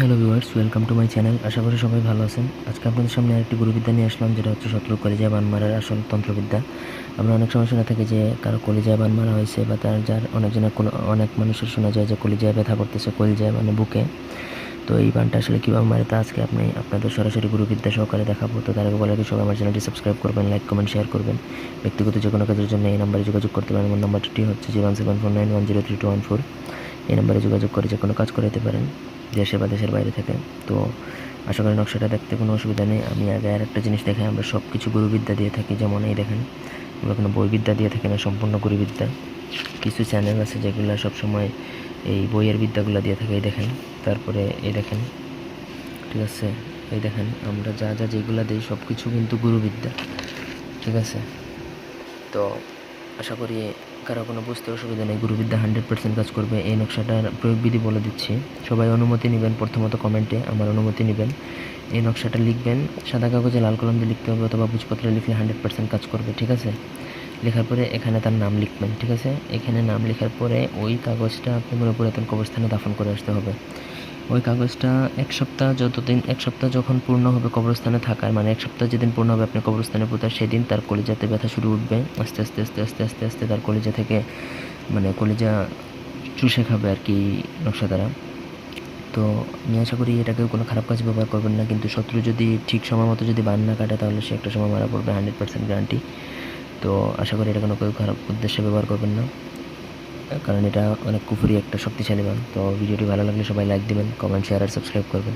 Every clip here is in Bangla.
Hello viewers welcome to my channel আশা করি সবাই ভালো আছেন। আজকে আপনাদের সামনে আরেকটি গুরুবিদ্যা নিয়ে আসলাম, যেটা হচ্ছে শত্রু কলিজায় বান মারার আসল তন্ত্রবিদ্যা। আমরা অনেক সময় শুনে থাকি যে কারও কলিজায় বান মারা হয়েছে বা তার যার অনেকজনের কোনো, অনেক মানুষের শোনা যায় যে কলিজায় ব্যথা করতেছে কলিজায় মানে বুকে। তো এই বানটা আসলে কীভাবে মারে তা আজকে আপনি আপনাদের সরাসরি গুরুবিদ্যা সহকারে দেখাবো। তো তার আগে বলে সবাই আমার চ্যানেলটি সাবস্ক্রাইব করবেন লাইক কমেন্ট শেয়ার করবেন। ব্যক্তিগত যে কোনো কাজের জন্য এই নাম্বারে যোগাযোগ করতে পারেন। আমার নাম্বারটি হচ্ছে zero one seven four nine one zero three two one four এই নাম্বারে যোগাযোগ করে যে কোনো কাজ করে দিতে পারেন। দেশে বা দেশের বাইরে থেকে। তো আশা করি নকশাটা দেখতে কোনো অসুবিধা নেই। আমি আগে আর একটা জিনিস দেখাই, আমরা সব কিছু গুরুবিদ্যা দিয়ে থাকি। যেমন এই দেখেন, আমরা কোনো বইবিদ্যা দিয়ে থাকি না, সম্পূর্ণ গুরুবিদ্যা। কিছু চ্যানেল আছে যেগুলো সবসময় এই বইয়ের বিদ্যাগুলো দিয়ে থাকে, এই দেখেন। তারপরে এই দেখেন, ঠিক আছে? এই দেখেন, আমরা যা যা যেগুলো দিই সব কিছু কিন্তু গুরুবিদ্যা, ঠিক আছে? তো আশা করি কারও কোনো বুঝতে অসুবিধা নেই, গুরুবিদ্যা হান্ড্রেড পার্সেন্ট কাজ করবে। এই নকশাটার প্রয়োগ বিধি বলে দিচ্ছি। সবাই অনুমতি নেবেন প্রথমত কমেন্টে, আমার অনুমতি নেবেন। এই নকশাটা লিখবেন, সাদা কাগজে লাল কলম দিয়ে লিখতে হবে অথবা বুঝপত্রে লিখলে হান্ড্রেড পার্সেন্ট কাজ করবে, ঠিক আছে? লেখার পরে এখানে তার নাম লিখবেন, ঠিক আছে? এখানে নাম লেখার পরে ওই কাগজটা আপনি মনে পুরাতন কবরস্থানে দাফন করে আসতে হবে। ওই কাগজটা এক সপ্তাহ যতদিন, এক সপ্তাহ যখন পূর্ণ হবে কবরস্থানে থাকার মানে এক সপ্তাহ যেদিন পূর্ণ হবে আপনি কবরস্থানে পোতার সেদিন তার কলিজাতে ব্যথা শুরু উঠবে। আস্তে আস্তে আস্তে আস্তে আস্তে আস্তে তার কলিজা থেকে মানে কলিজা চুষে খাবে আর কি নকশা দ্বারা। তো আমি আশা করি এটাকেও কোনো খারাপ কাজ ব্যবহার করবেন না, কিন্তু শত্রু যদি ঠিক সময় মতো যদি বান না কাটে, তাহলে সে একটা সময় মারা পড়বে হান্ড্রেড পার্সেন্ট গ্যারান্টি তো আশা করি এটা কোনো কেউ খারাপ উদ্দেশ্যে ব্যবহার করবেন না। কারণ এটা অনেক কুফুরি একটা শক্তিশালী বান তো ভিডিওটি ভালো লাগলে সবাই লাইক দেবেন কমেন্ট শেয়ার আর সাবস্ক্রাইব করবেন।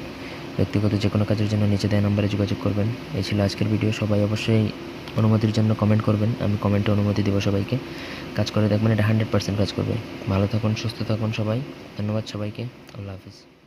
ব্যক্তিগত যে কোনো কাজের জন্য নিচে দেয় নম্বরে যোগাযোগ করবেন। এই ছিল আজকের ভিডিও। সবাই অবশ্যই অনুমতির জন্য কমেন্ট করবেন। আমি কমেন্টে অনুমতি দেবো সবাইকে। কাজ করে দেখবেন এটা হান্ড্রেড পার্সেন্ট কাজ করবে। ভালো থাকুন, সুস্থ থাকুন সবাই। ধন্যবাদ সবাইকে। আল্লাহ হাফিজ।